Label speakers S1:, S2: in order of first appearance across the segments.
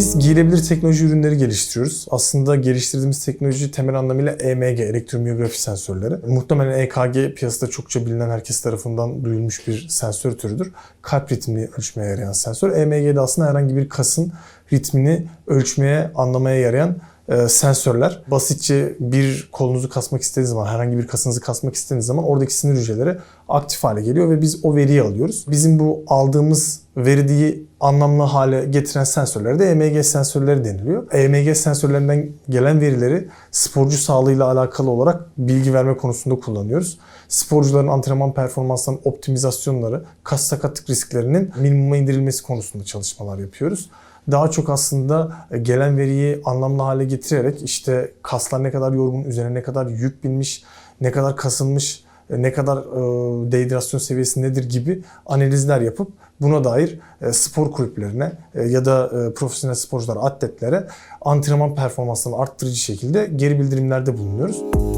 S1: Biz giyilebilir teknoloji ürünleri geliştiriyoruz. Aslında geliştirdiğimiz teknoloji temel anlamıyla EMG, elektromiyografi sensörleri. Muhtemelen EKG piyasada çokça bilinen herkes tarafından duyulmuş bir sensör türüdür. Kalp ritmini ölçmeye yarayan sensör. EMG de aslında herhangi bir kasın ritmini ölçmeye, anlamaya yarayan e, sensörler. Basitçe bir kolunuzu kasmak istediğiniz zaman, herhangi bir kasınızı kasmak istediğiniz zaman oradaki sinir hücreleri aktif hale geliyor ve biz o veriyi alıyoruz. Bizim bu aldığımız veriyi anlamlı hale getiren sensörlere de EMG sensörleri deniliyor. EMG sensörlerinden gelen verileri sporcu sağlığıyla alakalı olarak bilgi verme konusunda kullanıyoruz. Sporcuların antrenman performanslarının optimizasyonları, kas sakatlık risklerinin minimuma indirilmesi konusunda çalışmalar yapıyoruz daha çok aslında gelen veriyi anlamlı hale getirerek işte kaslar ne kadar yorgun, üzerine ne kadar yük binmiş, ne kadar kasılmış, ne kadar e, dehidrasyon seviyesi nedir gibi analizler yapıp buna dair e, spor kulüplerine e, ya da e, profesyonel sporcular, atletlere antrenman performanslarını arttırıcı şekilde geri bildirimlerde bulunuyoruz.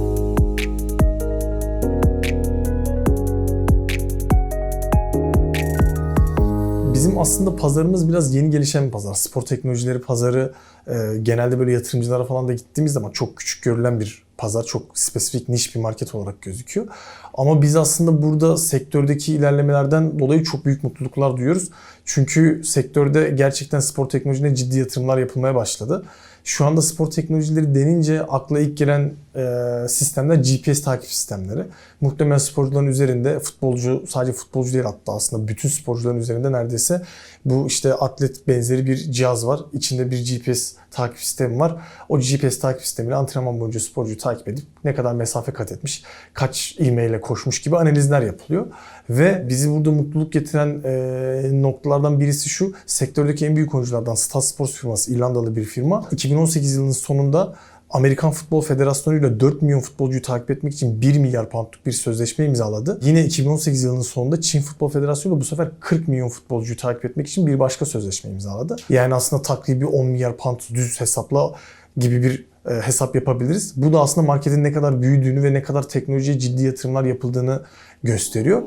S1: Aslında pazarımız biraz yeni gelişen bir pazar. Spor teknolojileri pazarı e, genelde böyle yatırımcılara falan da gittiğimiz zaman çok küçük görülen bir pazar. Çok spesifik niş bir market olarak gözüküyor. Ama biz aslında burada sektördeki ilerlemelerden dolayı çok büyük mutluluklar duyuyoruz. Çünkü sektörde gerçekten spor teknolojisine ciddi yatırımlar yapılmaya başladı. Şu anda spor teknolojileri denince akla ilk gelen e, sistemler GPS takip sistemleri. Muhtemelen sporcuların üzerinde futbolcu sadece futbolcu değil hatta aslında bütün sporcuların üzerinde neredeyse bu işte atlet benzeri bir cihaz var. İçinde bir GPS takip sistemi var. O GPS takip sistemiyle antrenman boyunca sporcuyu takip edip ne kadar mesafe kat etmiş, kaç ivmeyle koşmuş gibi analizler yapılıyor. Ve bizi burada mutluluk getiren e, noktalardan birisi şu. Sektördeki en büyük oyunculardan Stat Sports firması, İrlandalı bir firma. 2018 yılının sonunda Amerikan Futbol Federasyonu ile 4 milyon futbolcuyu takip etmek için 1 milyar poundluk bir sözleşme imzaladı. Yine 2018 yılının sonunda Çin Futbol Federasyonu da bu sefer 40 milyon futbolcuyu takip etmek için bir başka sözleşme imzaladı. Yani aslında takribi 10 milyar pound düz hesapla gibi bir e, hesap yapabiliriz. Bu da aslında marketin ne kadar büyüdüğünü ve ne kadar teknolojiye ciddi yatırımlar yapıldığını gösteriyor.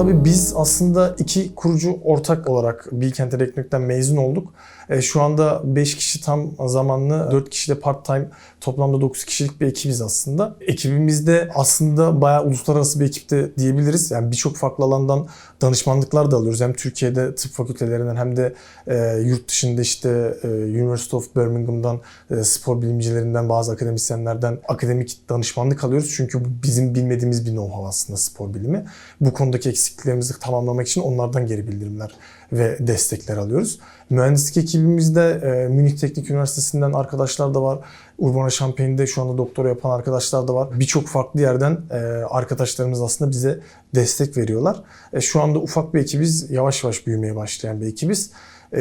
S1: Tabii biz aslında iki kurucu ortak olarak Bilkent Elektronik'ten mezun olduk. E, şu anda 5 kişi tam zamanlı, 4 kişi de part time, toplamda 9 kişilik bir ekibiz aslında. Ekibimizde aslında bayağı uluslararası bir ekipte diyebiliriz. Yani birçok farklı alandan danışmanlıklar da alıyoruz. Hem Türkiye'de tıp fakültelerinden hem de e, yurt dışında işte e, University of Birmingham'dan spor bilimcilerinden, bazı akademisyenlerden akademik danışmanlık alıyoruz. Çünkü bizim bilmediğimiz bir know-how aslında spor bilimi. Bu konudaki eksikliklerimizi tamamlamak için onlardan geri bildirimler ve destekler alıyoruz. Mühendislik ekibimizde e, Münih Teknik Üniversitesi'nden arkadaşlar da var. Urbana Şampiyon'da şu anda doktora yapan arkadaşlar da var. Birçok farklı yerden e, arkadaşlarımız aslında bize destek veriyorlar. E, şu anda ufak bir ekibiz, yavaş yavaş büyümeye başlayan bir ekibiz.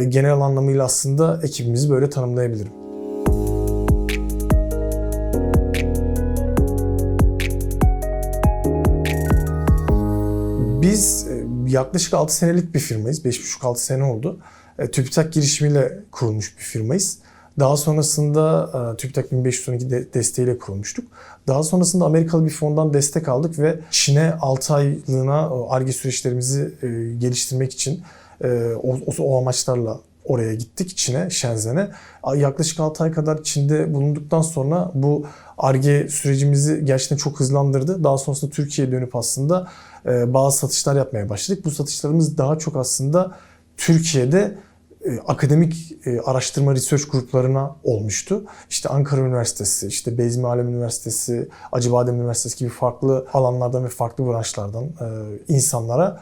S1: Genel anlamıyla aslında ekibimizi böyle tanımlayabilirim. Biz e, yaklaşık 6 senelik bir firmayız. 5,5-6 sene oldu. E, TÜBİTAK girişimiyle kurulmuş bir firmayız. Daha sonrasında e, TÜBİTAK 1512 de, desteğiyle kurulmuştuk. Daha sonrasında Amerikalı bir fondan destek aldık ve Çin'e 6 aylığına ARGE süreçlerimizi geliştirmek için o, o, o amaçlarla oraya gittik Çin'e, Shenzhen'e. Yaklaşık 6 ay kadar Çin'de bulunduktan sonra bu ARGE sürecimizi gerçekten çok hızlandırdı. Daha sonrasında Türkiye'ye dönüp aslında e, bazı satışlar yapmaya başladık. Bu satışlarımız daha çok aslında Türkiye'de akademik e, araştırma research gruplarına olmuştu. İşte Ankara Üniversitesi, işte Beyzmi Alem Üniversitesi, Acıbadem Üniversitesi gibi farklı alanlardan ve farklı branşlardan e, insanlara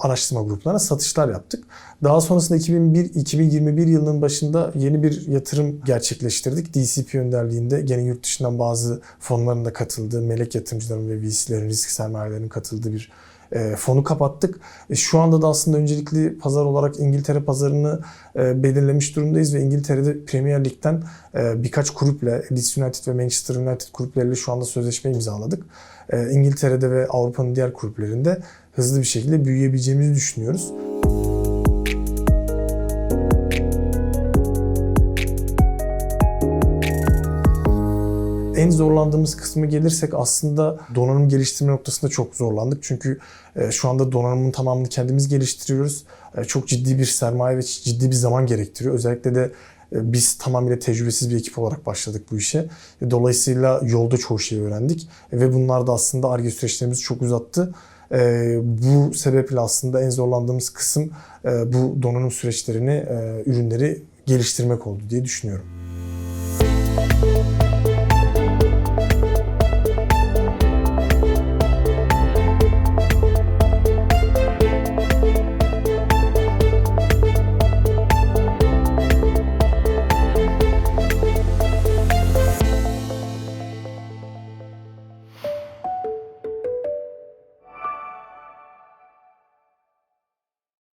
S1: araştırma gruplarına satışlar yaptık. Daha sonrasında 2001 2021 yılının başında yeni bir yatırım gerçekleştirdik. DCP önderliğinde gene yurt dışından bazı fonların da katıldığı, melek yatırımcıların ve VC'lerin, risk sermayelerinin katıldığı bir e, fonu kapattık. E, şu anda da aslında öncelikli pazar olarak İngiltere pazarını e, belirlemiş durumdayız ve İngiltere'de Premier Lig'den e, birkaç kulüple, Leeds United ve Manchester United kulüpleriyle şu anda sözleşme imzaladık. E, İngiltere'de ve Avrupa'nın diğer kulüplerinde hızlı bir şekilde büyüyebileceğimizi düşünüyoruz. En zorlandığımız kısmı gelirsek aslında donanım geliştirme noktasında çok zorlandık. Çünkü e, şu anda donanımın tamamını kendimiz geliştiriyoruz. E, Çok ciddi bir sermaye ve ciddi bir zaman gerektiriyor. Özellikle de e, biz tamamıyla tecrübesiz bir ekip olarak başladık bu işe. Dolayısıyla yolda çoğu şeyi öğrendik ve bunlar da aslında ARGE süreçlerimizi çok uzattı. Bu sebeple aslında en zorlandığımız kısım bu donanım süreçlerini, ürünleri geliştirmek oldu diye düşünüyorum.